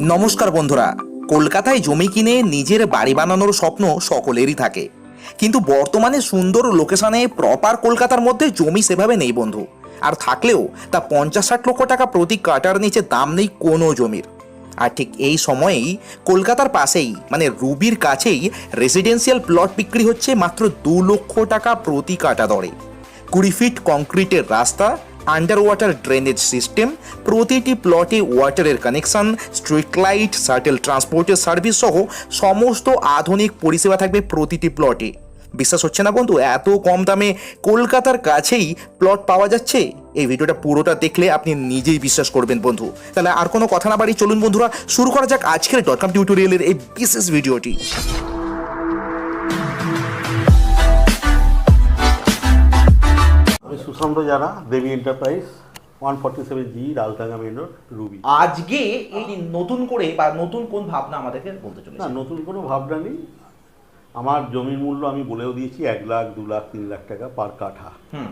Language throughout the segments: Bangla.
নমস্কার বন্ধুরা, কলকাতায় জমি কিনে নিজের বাড়ি বানানোর স্বপ্ন সকলেরই থাকে। কিন্তু বর্তমানে সুন্দর লোকেশনে প্রপার কলকাতার মধ্যে জমি সেভাবে নেই বন্ধু। আর থাকলেও তা পঞ্চাশ ষাট লক্ষ টাকা প্রতি কাটার নিচে দাম নেই কোনো জমির। আর ঠিক এই সময়েই কলকাতার পাশেই মানে রুবির কাছেই রেসিডেন্সিয়াল প্লট বিক্রি হচ্ছে মাত্র দু লক্ষ টাকা প্রতি কাটা দরে। কুড়ি ফিট কংক্রিটের রাস্তা আন্ডার ওয়াটার ড্রেনেজ সিস্টেম প্রতিটি প্লটে ওয়াটারের কানেকশন স্ট্রিট লাইট শাটেল ট্রান্সপোর্টের সার্ভিস সহ সমস্ত আধুনিক পরিষেবা থাকবে প্রতিটি প্লটে বিশ্বাস হচ্ছে না বন্ধু? এত কম দামে কলকাতার কাছেই প্লট পাওয়া যাচ্ছে? এই ভিডিওটা পুরোটা দেখলে আপনি নিজেই বিশ্বাস করবেন বন্ধু। তাহলে আর কোনো কথা না বাড়ি চলুন বন্ধুরা, শুরু করা যাক আজকের ডট কম টিউটোরিয়ালের এই বিশেষ ভিডিওটি Sushanta Jana Debi enterprise one forty seven G Rajdanga main road Ruby আজকে এই নতুন করে বা নতুন কোন ভাবনা আমাদেরকে বলতে চলেছে? না নতুন কোনো ভাবনা নেই। আমার জমির মূল্য আমি বলেও দিয়েছি এক লাখ দু লাখ তিন লাখ টাকা পার কাঠা। হুম।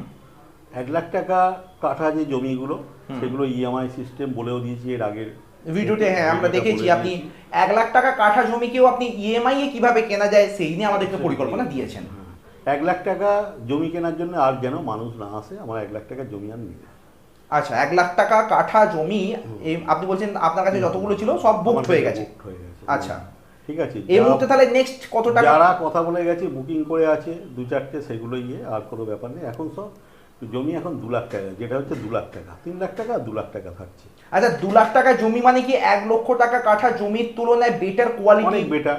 এক লাখ টাকা কাঠা যে জমিগুলো সেগুলো ইএমআই সিস্টেম বলেও দিয়েছি এর আগের ভিডিওতে হ্যাঁ আমরা দেখেছি আপনি এক লাখ টাকা কাঠা জমিকেও আপনি ইএমআই এ কীভাবে কেনা যায় সেই নিয়ে আমাদেরকে পরিকল্পনা দিয়েছেন। এক লাখ টাকা জমি কেনার জন্য আর যেন মানুষ না আসে আমার এক লাখ টাকা জমি আর নেবে আচ্ছা এক লাখ টাকা কাঠা জমি আপনি বলছেন আপনার কাছে যতগুলো ছিল সব বুক হয়ে গেছে। আচ্ছা। ঠিক আছে এই মুহূর্তে তাহলে নেক্সট কত টাকা? যারা কথা বলে গেছে বুকিং করে আছে দু চারটে সেগুলো ইয়ে আর কোনো ব্যাপার নেই। এখন সব জমি এখন দু লাখ টাকা যেটা হচ্ছে দু লাখ টাকা। তিন লাখ টাকা দু লাখ টাকা থাকছে। আচ্ছা দু লাখ টাকা জমি মানে কি এক লক্ষ টাকা কাঠা জমির তুলনায় বেটার কোয়ালিটি বেটার।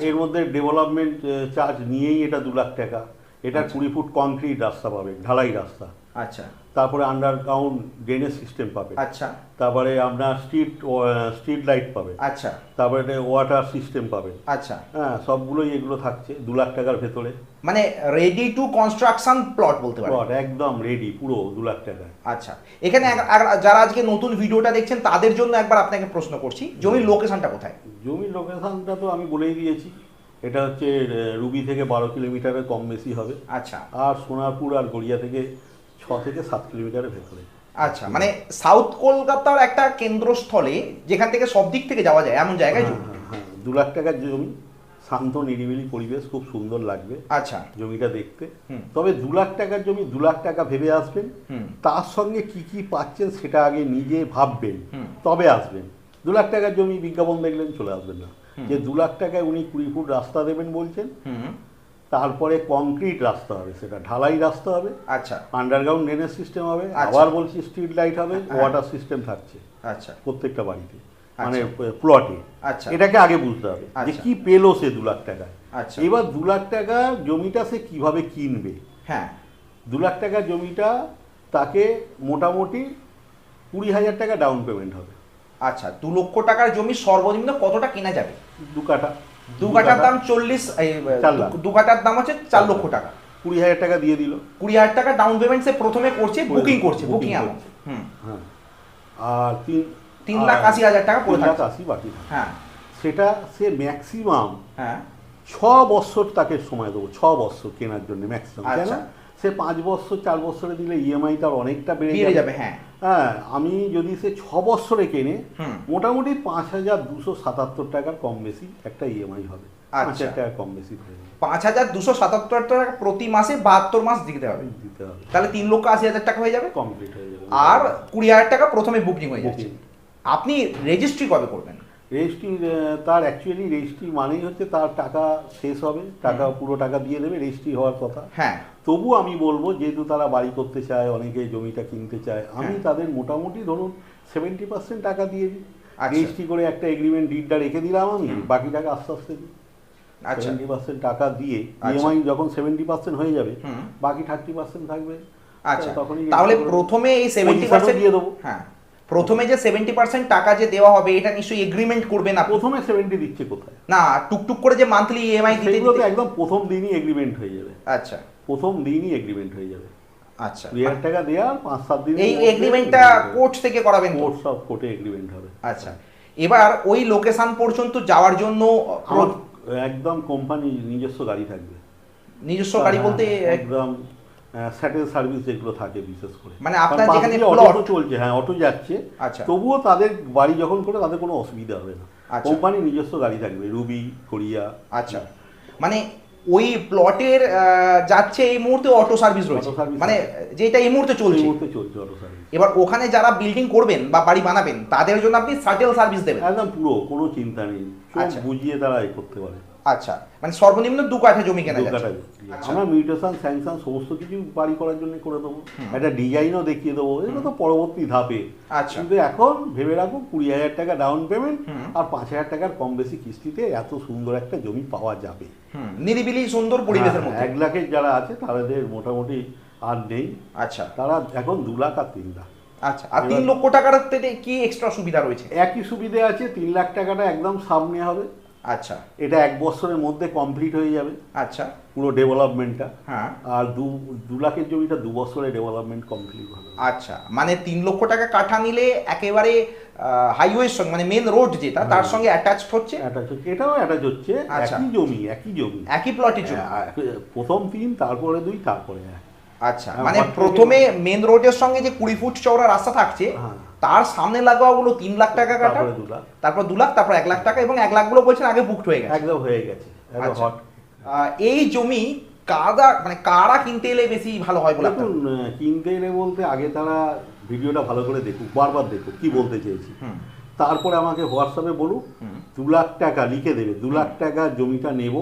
এর মধ্যে ডেভেলপমেন্ট চার্জ নিয়েই এটা দু লাখ টাকা। এটা কুড়ি ফুট কংক্রিট রাস্তা পাবে ঢালাই রাস্তা। আচ্ছা। তারপরে আন্ডারগ্রাউন্ড ড্রেনেজ সিস্টেম পাবে। আচ্ছা। তারপরে আপনার স্ট্রিট স্ট্রিট লাইট পাবে। আচ্ছা। তারপরে ওয়াটার সিস্টেম পাবে। আচ্ছা। হ্যাঁ সবগুলোই এগুলো থাকছে দু লাখ টাকার ভেতরে। মানে রেডি টু কনস্ট্রাকশন প্লট বলতে পারেন। প্লট একদম রেডি পুরো দু লাখ টাকা। আচ্ছা। এখানে যারা আজকে নতুন ভিডিওটা দেখছেন তাদের জন্য একবার আপনাকে প্রশ্ন করছি জমির লোকেশনটা কোথায়? জমির লোকেশনটা তো আমি বলেই দিয়েছি এটা হচ্ছে রুবি থেকে বারো কিলোমিটারের কম বেশি হবে। আচ্ছা। আর সোনারপুর আর গড়িয়া থেকে থেকে সাত কিলোমিটারের ভেতরে। আচ্ছা মানে সাউথ কলকাতার একটা কেন্দ্রস্থলে যেখান থেকে সব দিক থেকে যাওয়া যায় এমন জায়গায় হ্যাঁ, জমি? হ্যাঁ, হ্যাঁ। দু লাখ টাকার জমি শান্ত নিরিবিলি পরিবেশ খুব সুন্দর লাগবে আচ্ছা। জমিটা দেখতে। তবে দু লাখ টাকার জমি দু লাখ টাকা ভেবে আসবেন। তার সঙ্গে কি কি পাচ্ছেন সেটা আগে নিজে ভাববেন। তবে আসবেন। দু লাখ টাকার জমি বিজ্ঞাপন দেখলেন চলে আসবেন না। যে দু লাখ টাকায় উনি কুড়ি ফুট রাস্তা দেবেন বলছেন হুম। তারপরে কংক্রিট রাস্তা হবে সেটা ঢালাই রাস্তা হবে আচ্ছা আন্ডারগ্রাউন্ড ড্রেনেজ সিস্টেম হবে আচ্ছা। আবার বলছি স্ট্রিট লাইট হবে হ্যাঁ। ওয়াটার সিস্টেম থাকছে আচ্ছা প্রত্যেকটা বাড়িতে মানে প্লটে আচ্ছা। এটাকে আগে বুঝতে হবে যে আচ্ছা। কি পেল সে দু লাখ টাকা আচ্ছা। এবার দু লাখ টাকা জমিটা সে কীভাবে কিনবে হ্যাঁ দু লাখ টাকার জমিটা তাকে মোটামুটি কুড়ি হাজার টাকা ডাউন পেমেন্ট হবে আচ্ছা দু লক্ষ টাকার জমি সর্বনিম্ন কতটা কেনা যাবে দু কাটা দু কাটার দাম চল্লিশ দু- কাটার দাম হচ্ছে চার লক্ষ টাকা। কুড়ি হাজার টাকা দিয়ে দিল। কুড়ি হাজার টাকা ডাউন পেমেন্ট সে প্রথমে করছে বুকিং করছে বুকিং। অ্যামাউন্ট হুম। হ্যাঁ। আর তিন তিন লাখ আশি হাজার টাকা পড়ে থাকে আশি বাকি হ্যাঁ। সেটা সে ম্যাক্সিমাম হ্যাঁ। ছ বছর তাকে সময় দেবো ছ বছর কেনার জন্য ম্যাক্সিমাম তাই আচ্ছা। সে পাঁচ বছর চার বছরে দিলে ইএমআই তার অনেকটা বেড়ে যাবে। যাবে হ্যাঁ। হ্যাঁ আমি যদি সে ছ বছরে কেনে। মোটামুটি পাঁচ হাজার দুশো সাতাত্তর টাকার কম বেশি একটা ইএমআই হবে। পাঁচ আচ্ছা। হাজার টাকা কম বেশি পাঁচ হাজার দুশো সাতাত্তর টাকা প্রতি মাসে বাহাত্তর মাস দিতে হবে। দিতে হবে। তাহলে তিন লক্ষ আশি হাজার টাকা হয়ে যাবে। কমপ্লিট হয়ে যাবে। আর কুড়ি হাজার টাকা প্রথমে বুকিং হয়ে যাচ্ছে। আপনি রেজিস্ট্রি কবে করবেন? রেজিস্ট্রি তার অ্যাকচুয়ালি রেজিস্ট্রি মানেই হচ্ছে তার টাকা শেষ হবে টাকা পুরো টাকা দিয়ে দেবে রেজিস্ট্রি হওয়ার কথা। হ্যাঁ। তবু আমি বলব যেহেতু তারা বাড়ি করতে চায় অনেকে জমিটা কিনতে চায় আমি হ্যাঁ। তাদের মোটামুটি ধরুন সেভেন্টি পার্সেন্ট টাকা দিয়ে দিই। আচ্ছা। রেজিস্ট্রি করে একটা এগ্রিমেন্ট ডিডটা রেখে দিলাম আমি বাকি টাকা আস্তে আস্তে দিই। আচ্ছা। সেভেন্টি পার্সেন্ট টাকা দিয়ে আচ্ছা। ইএমআই যখন সেভেন্টি পার্সেন্ট হয়ে যাবে বাকি থার্টি পার্সেন্ট থাকবে। আচ্ছা। তখনই তাহলে প্রথমে এই সেভেন্টি পার্সেন্ট দিয়ে দেবো। হ্যাঁ। প্রথমে যে সেভেন্টি পার্সেন্ট টাকা যে দেওয়া হবে এটা নিশ্চয়ই এগ্রিমেন্ট করবে আপনি। প্রথমে সেভেন্টি দিচ্ছে কোথায়? না টুকটুক করে যে মান্থলি ইএমআই দিতে দিতে একদম প্রথম দিনই এগ্রিমেন্ট হয়ে যাবে। আচ্ছা। প্রথম দিনই এগ্রিমেন্ট হয়ে যাবে। আচ্ছা। দুই হাজার টাকা দেওয়ার পাঁচ সাত দিন এই এগ্রিমেন্টটা কোর্ট থেকে করাবেন? কোর্ট সব কোর্টে এগ্রিমেন্ট হবে। আচ্ছা। এবার ওই লোকেশন পর্যন্ত যাওয়ার জন্য একদম কোম্পানি নিজস্ব গাড়ি থাকবে। নিজস্ব গাড়ি বলতে একদম স্যাটেল সার্ভিস যেগুলো থাকে বিশেষ করে। মানে আপনার যেখানে অটো চলছে হ্যাঁ অটো যাচ্ছে। আচ্ছা। তবুও তাদের বাড়ি যখন করে তাদের কোনো অসুবিধা হবে না। আচ্ছা। কোম্পানি নিজস্ব গাড়ি থাকবে রুবি কোরিয়া। আচ্ছা। মানে ওই প্লটের যাচ্ছে এই মুহূর্তে অটো সার্ভিস রয়েছে। মানে। যেটা এই মুহূর্তে চলছে। মুহূর্তে চলছে অটো সার্ভিস এবার ওখানে যারা বিল্ডিং করবেন বা বাড়ি বানাবেন তাদের জন্য আপনি সাটেল সার্ভিস দেবেন। একদম পুরো কোনো চিন্তা নেই। আচ্ছা। বুঝিয়ে তারা করতে পারে। আচ্ছা মানে সর্বনিম্ন দু কাঠা জমি কেনা যাচ্ছে। আমরা মিউটেশন স্যাংশন সমস্ত কিছু বাড়ি করার জন্য করে দেবো। একটা ডিজাইনও দেখিয়ে দেবো। এগুলো তো পরবর্তী ধাপে। আচ্ছা। কিন্তু এখন ভেবে রাখো কুড়ি হাজার টাকা ডাউন পেমেন্ট আর পাঁচ হাজার টাকার কম বেশি কিস্তিতে এত সুন্দর একটা জমি পাওয়া যাবে। নিরিবিলি সুন্দর পরিবেশের হ্যাঁ, মধ্যে। এক লাখের যারা আছে তাদের মোটামুটি আর নেই। আচ্ছা। তারা এখন দু লাখ আর তিন লাখ। আচ্ছা আর তিন লক্ষ টাকার থেকে কি এক্সট্রা সুবিধা রয়েছে? একই সুবিধে আছে তিন লাখ টাকাটা একদম সামনে হবে। আচ্ছা। এটা এক বছরের মধ্যে কমপ্লিট হয়ে যাবে। আচ্ছা। পুরো ডেভেলপমেন্টটা হ্যাঁ। আর দু দু লাখের জমিটা দু বছরে ডেভেলপমেন্ট কমপ্লিট হবে। আচ্ছা। মানে তিন লক্ষ টাকা কাঠা নিলে একেবারে হাইওয়ের সঙ্গে মানে মেন রোড যেটা তার সঙ্গে অ্যাটাচড হচ্ছে? অ্যাটাচ হচ্ছে। এটাও অ্যাটাচ হচ্ছে। আচ্ছা। একই জমি একই জমি। একই জন্য হ্যাঁ, প্রথম তিন তারপরে দুই তারপরে এক। আচ্ছা হ্যাঁ, মানে প্রথমে মেন রোডের সঙ্গে যে কুড়ি ফুট চওড়া রাস্তা থাকছে হ্যাঁ। তার সামনে লাগাওয়াগুলো তিন লাখ টাকা কাটা তারপরে দু লাখ। তারপর দু লাখ তারপর এক লাখ টাকা এবং এক লাখগুলো বলছেন আগে বুকড হয়ে গেছে। একদম হয়ে গেছে আচ্ছা। এই জমি কাদা মানে কারা কিনতে এলে বেশি ভালো হয় বলে দেখুন কিনতে এলে বলতে আগে তারা ভিডিওটা ভালো করে দেখুক বারবার দেখুক কি বলতে চেয়েছি। তারপরে আমাকে হোয়াটসঅ্যাপে বলুক দু লাখ টাকা লিখে দেবে দু লাখ টাকা জমিটা নেব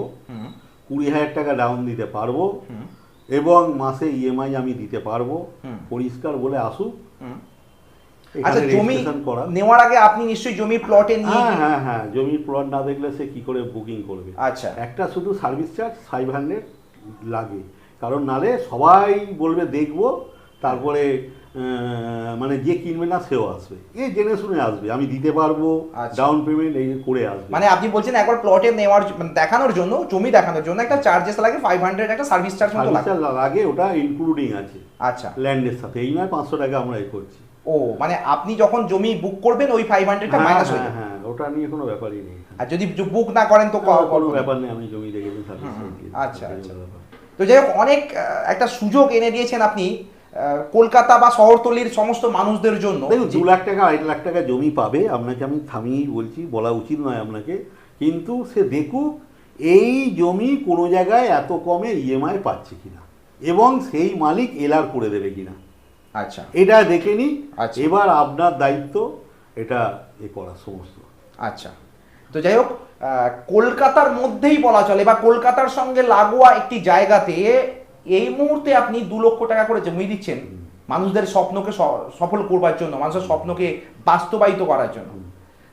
কুড়ি হাজার টাকা ডাউন দিতে পারব এবং মাসে ইএমআই আমি দিতে পারব পরিষ্কার বলে আসুক। আচ্ছা জমি নেওয়ার আগে আপনি নিশ্চয়ই জমি প্লটে নিয়ে হ্যাঁ হ্যাঁ হ্যাঁ জমির প্লট না দেখলে সে কি করে বুকিং করবে? আচ্ছা। একটা শুধু সার্ভিস চার্জ ফাইভ হান্ড্রেড লাগে। কারণ নালে সবাই বলবে দেখব তারপরে মানে যে কিনবে না সেও আসবে। এ জেনে শুনে আসবে আমি দিতে পারব আচ্ছা। ডাউন পেমেন্ট এই করে আসবে। মানে আপনি বলছেন একবার প্লটে নেওয়ার মানে দেখানোর জন্য জমি দেখানোর জন্য একটা চার্জেস লাগে ফাইভ হান্ড্রেড একটা সার্ভিস চার্জ মতো লাগে। লাগে ওটা ইনক্লুডিং আছে। আচ্ছা। ল্যান্ডের সাথে এই নয় পাঁচশো টাকা আমরা এ করছি। ও মানে আপনি যখন জমি বুক করবেন ওই ফাইভ হান্ড্রেডটা মাইনাস হয়ে হ্যাঁ যাবে। হ্যাঁ ওটা নিয়ে কোনো ব্যাপারই নেই। আর যদি বুক না করেন তো কোনো ব্যাপার নেই আমি জমি হুম, হুম, আচ্ছা, আচ্ছা। তো যাই হোক অনেক একটা সুযোগ এনে দিয়েছেন আপনি। কলকাতা বা শহরতলির সমস্ত মানুষদের জন্য। দেখুন দু লাখ টাকা আড়াই লাখ টাকা জমি পাবে আপনাকে আমি থামিয়েই বলছি বলা উচিত নয় আপনাকে। কিন্তু সে দেখুক এই জমি কোনো জায়গায় এত কমে ইএমআই পাচ্ছে কিনা এবং সেই মালিক এলার করে দেবে কিনা। আচ্ছা। এটা দেখে নিই আচ্ছা। এবার আপনার দায়িত্ব এটা এ করা সমস্ত। আচ্ছা। তো যাই হোক কলকাতার মধ্যেই বলা চলে বা কলকাতার সঙ্গে লাগোয়া একটি জায়গাতে এই মুহূর্তে আপনি দু লক্ষ টাকা করে জমিয়ে দিচ্ছেন মানুষদের স্বপ্নকে সফল করবার জন্য, মানুষের স্বপ্নকে বাস্তবায়িত করার জন্য।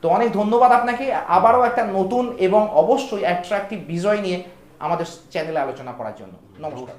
তো অনেক ধন্যবাদ আপনাকে। আবারও একটা নতুন এবং অবশ্যই অ্যাট্রাক্টিভ বিষয় নিয়ে আমাদের চ্যানেলে আলোচনা করার জন্য। নমস্কার।